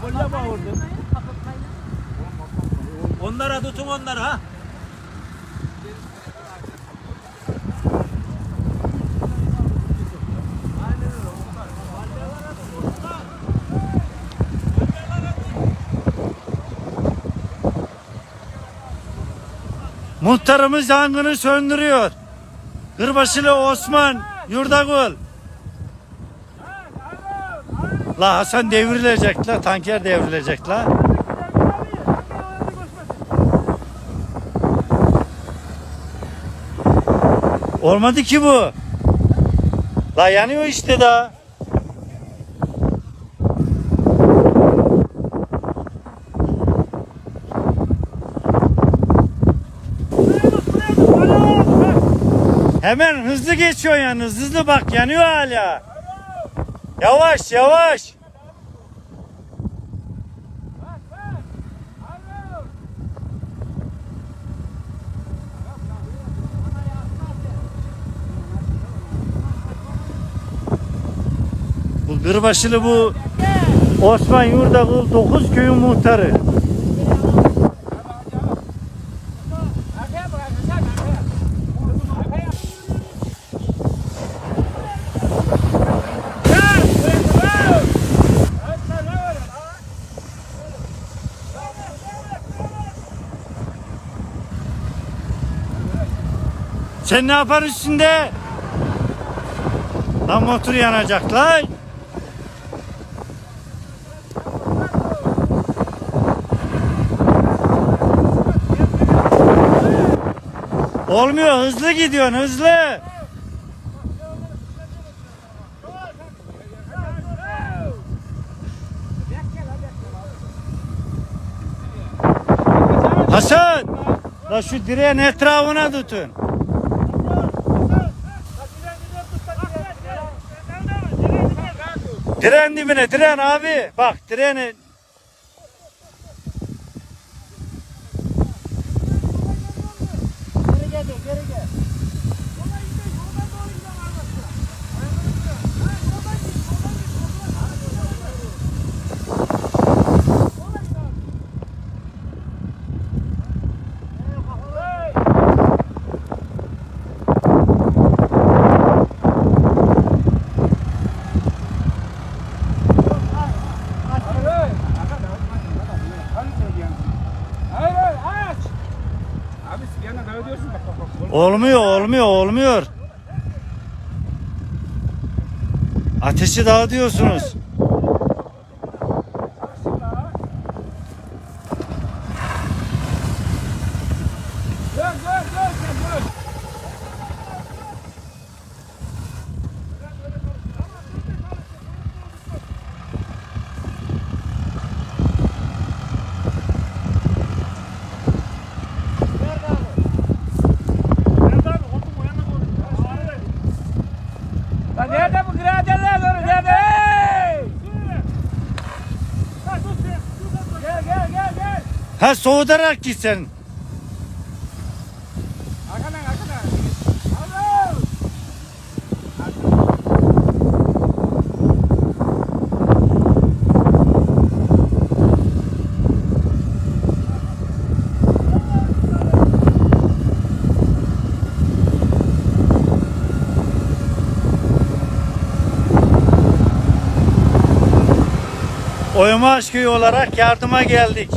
Kolye bağırdı. Onlara tutun onları ha. Muhtarımız yangını söndürüyor. Kırbaşılı Osman Yurdagul. La Hasan devrilecek la tanker devrilecek la. Olmadı ki bu. La yanıyor işte daha. Hemen hızlı geçiyor yalnız. Hızlı bak yanıyor hala. Yavaş yavaş. Bu Gırbaşılı bu Osman Yurdakul 9 köyün muhtarı. Sen ne yapar üstünde? Lan motor yanacak lan. Olmuyor hızlı gidiyorsun hızlı. Hasan! La şu direğin etrafına tutun. Diren dibine diren abi. Bak direni. Hayır Abi yana ne ödüyorsun bak bak bak. Olmuyor olmuyor olmuyor. Ateşi dağıtıyorsunuz. Dön dön dön sen dön. Lan nerede bu graderler doğru nerede? Hey! Gel gel gel gel. Ha soğutarak git sen. Arkadan arkadan. Alo. Oyma aşkı olarak yardıma geldik.